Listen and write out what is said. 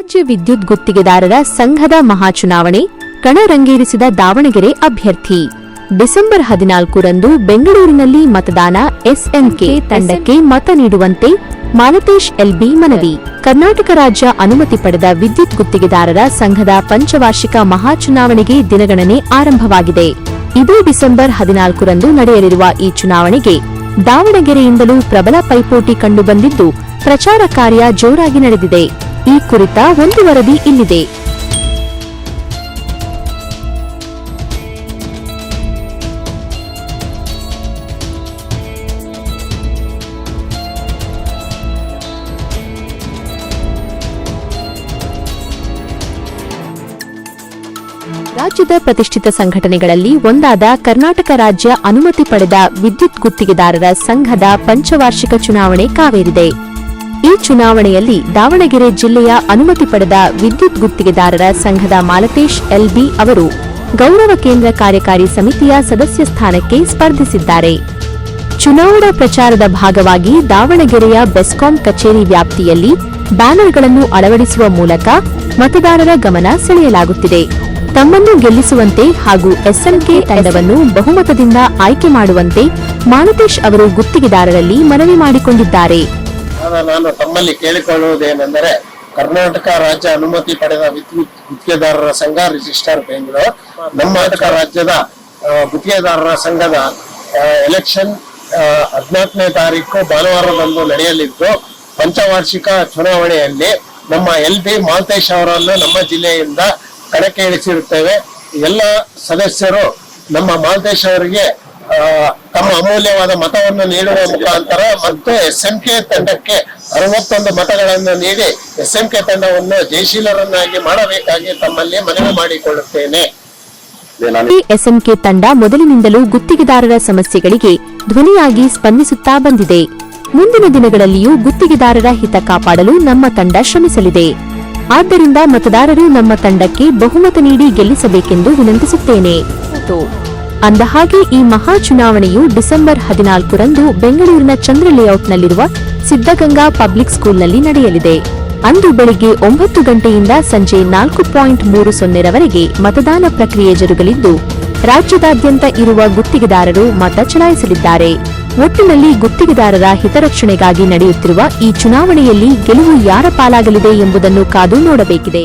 ರಾಜ್ಯ ವಿದ್ಯುತ್ ಗುತ್ತಿಗೆದಾರರ ಸಂಘದ ಮಹಾಚುನಾವಣೆ, ಕಣರಂಗೇರಿಸಿದ ದಾವಣಗೆರೆ ಅಭ್ಯರ್ಥಿ. ಡಿಸೆಂಬರ್ ಹದಿನಾಲ್ಕರಂದು ಬೆಂಗಳೂರಿನಲ್ಲಿ ಮತದಾನ, ಎಸ್ಎಂಕೆ ತಂಡಕ್ಕೆ ಮತ ನೀಡುವಂತೆ ಮಾಲತೇಶ್ ಎಲ್ಬಿ ಮನವಿ. ಕರ್ನಾಟಕ ರಾಜ್ಯ ಅನುಮತಿ ಪಡೆದ ವಿದ್ಯುತ್ ಗುತ್ತಿಗೆದಾರರ ಸಂಘದ ಪಂಚವಾರ್ಷಿಕ ಮಹಾಚುನಾವಣೆಗೆ ದಿನಗಣನೆ ಆರಂಭವಾಗಿದೆ. ಇದು ಡಿಸೆಂಬರ್ ಹದಿನಾಲ್ಕರಂದು ನಡೆಯಲಿರುವ ಈ ಚುನಾವಣೆಗೆ ದಾವಣಗೆರೆಯಿಂದಲೂ ಪ್ರಬಲ ಪೈಪೋಟಿ ಕಂಡುಬಂದಿದ್ದು, ಪ್ರಚಾರ ಕಾರ್ಯ ಜೋರಾಗಿ ನಡೆದಿದೆ. ಈ ಕುರಿತ ಒಂದು ವರದಿ ಇಲ್ಲಿದೆ. ರಾಜ್ಯದ ಪ್ರತಿಷ್ಠಿತ ಸಂಘಟನೆಗಳಲ್ಲಿ ಒಂದಾದ ಕರ್ನಾಟಕ ರಾಜ್ಯ ಅನುಮತಿ ಪಡೆದ ವಿದ್ಯುತ್ ಗುತ್ತಿಗೆದಾರರ ಸಂಘದ ಪಂಚವಾರ್ಷಿಕ ಚುನಾವಣೆ ಕಾವೇರಿದೆ. ಈ ಚುನಾವಣೆಯಲ್ಲಿ ದಾವಣಗೆರೆ ಜಿಲ್ಲೆಯ ಅನುಮತಿ ಪಡೆದ ವಿದ್ಯುತ್ ಗುತ್ತಿಗೆದಾರರ ಸಂಘದ ಮಾಲತೇಶ್ ಎಲ್ಬಿ ಅವರು ಗೌರವ ಕೇಂದ್ರ ಕಾರ್ಯಕಾರಿ ಸಮಿತಿಯ ಸದಸ್ಯ ಸ್ಥಾನಕ್ಕೆ ಸ್ಪರ್ಧಿಸಿದ್ದಾರೆ. ಚುನಾವಣಾ ಪ್ರಚಾರದ ಭಾಗವಾಗಿ ದಾವಣಗೆರೆಯ ಬೆಸ್ಕಾಂ ಕಚೇರಿ ವ್ಯಾಪ್ತಿಯಲ್ಲಿ ಬ್ಯಾನರ್ಗಳನ್ನು ಅಳವಡಿಸುವ ಮೂಲಕ ಮತದಾರರ ಗಮನ ಸೆಳೆಯಲಾಗುತ್ತಿದೆ. ತಮ್ಮನ್ನು ಗೆಲ್ಲಿಸುವಂತೆ ಹಾಗೂ ಎಸ್ಎಂಕೆ ತಂಡವನ್ನು ಬಹುಮತದಿಂದ ಆಯ್ಕೆ ಮಾಡುವಂತೆ ಮಾಲತೇಶ್ ಅವರು ಗುತ್ತಿಗೆದಾರರಲ್ಲಿ ಮನವಿ ಮಾಡಿಕೊಂಡಿದ್ದಾರೆ. ಆಗ ನಾನು ತಮ್ಮಲ್ಲಿ ಕೇಳಿಕೊಳ್ಳುವುದೇನೆಂದರೆ ಕರ್ನಾಟಕ ರಾಜ್ಯ ಅನುಮತಿ ಪಡೆದ ವಿದ್ಯುತ್ ಗುತ್ತಿಗೆದಾರರ ಸಂಘ ರಿಜಿಸ್ಟರ್ ಬೆಂಗಳೂರು. ಕರ್ನಾಟಕ ರಾಜ್ಯದ ಗುತ್ತಿಗೆದಾರರ ಸಂಘದ ಎಲೆಕ್ಷನ್ ಹದಿನಾಲ್ಕನೇ ತಾರೀಕು ಭಾನುವಾರದಂದು ನಡೆಯಲಿದ್ದು, ಪಂಚವಾರ್ಷಿಕ ಚುನಾವಣೆಯಲ್ಲಿ ನಮ್ಮ ಎಲ್ ಬಿ ಮಾಲ್ತೇಶ್ ಅವರನ್ನು ನಮ್ಮ ಜಿಲ್ಲೆಯಿಂದ ಕಣಕ್ಕೆ ಇಳಿಸಿರುತ್ತೇವೆ ಎಲ್ಲ ಸದಸ್ಯರು ನಮ್ಮ ಮಾಲ್ತೇಶ್ ಅವರಿಗೆ ತಮ್ಮ ಅಮೂಲ್ಯವಾದ ಮತವನ್ನು ನೀಡುವ ಮುಖಾಂತರ ಮತ್ತು ಎಸ್ ಎಂ ಕೆ ತಂಡಕ್ಕೆ ಅರವತ್ತೊಂದು ಮತಗಳನ್ನು ನೀಡಿ ಎಸ್ ಎಂ ಕೆ ತಂಡವನ್ನು ಜಯಶೀಲರನ್ನಾಗಿ ಮಾಡಬೇಕಾಗಿ ತಮ್ಮಲ್ಲಿ ಮನವಿ ಮಾಡಿಕೊಳ್ಳುತ್ತೇನೆ. ಈ ಎಸ್ಎಂಕೆ ತಂಡ ಮೊದಲಿನಿಂದಲೂ ಗುತ್ತಿಗೆದಾರರ ಸಮಸ್ಯೆಗಳಿಗೆ ಧ್ವನಿಯಾಗಿ ಸ್ಪಂದಿಸುತ್ತಾ ಬಂದಿದೆ. ಮುಂದಿನ ದಿನಗಳಲ್ಲಿಯೂ ಗುತ್ತಿಗೆದಾರರ ಹಿತ ಕಾಪಾಡಲು ನಮ್ಮ ತಂಡ ಶ್ರಮಿಸಲಿದೆ. ಆದ್ದರಿಂದ ಮತದಾರರು ನಮ್ಮ ತಂಡಕ್ಕೆ ಬಹುಮತ ನೀಡಿ ಗೆಲ್ಲಿಸಬೇಕೆಂದು ವಿನಂತಿಸುತ್ತೇನೆ. ಅಂದಹಾಗೆ ಈ ಮಹಾ ಚುನಾವಣೆಯು ಡಿಸೆಂಬರ್ ಹದಿನಾಲ್ಕರಂದು ಬೆಂಗಳೂರಿನ ಚಂದ್ರ ಲೇಔಟ್ನಲ್ಲಿರುವ ಸಿದ್ಧಗಂಗಾ ಪಬ್ಲಿಕ್ ಸ್ಕೂಲ್ನಲ್ಲಿ ನಡೆಯಲಿದೆ. ಅಂದು ಬೆಳಿಗ್ಗೆ ಒಂಬತ್ತು ಗಂಟೆಯಿಂದ ಸಂಜೆ ನಾಲ್ಕು ಪಾಯಿಂಟ್ ಮೂರು ಸೊನ್ನೆರವರೆಗೆ ಮತದಾನ ಪ್ರಕ್ರಿಯೆ ಜರುಗಲಿದ್ದು, ರಾಜ್ಯದಾದ್ಯಂತ ಇರುವ ಗುತ್ತಿಗೆದಾರರು ಮತ ಚಲಾಯಿಸಲಿದ್ದಾರೆ. ಒಟ್ಟಿನಲ್ಲಿ ಗುತ್ತಿಗೆದಾರರ ಹಿತರಕ್ಷಣೆಗಾಗಿ ನಡೆಯುತ್ತಿರುವ ಈ ಚುನಾವಣೆಯಲ್ಲಿ ಗೆಲುವು ಯಾರ ಪಾಲಾಗಲಿದೆ ಎಂಬುದನ್ನು ಕಾದು ನೋಡಬೇಕಿದೆ.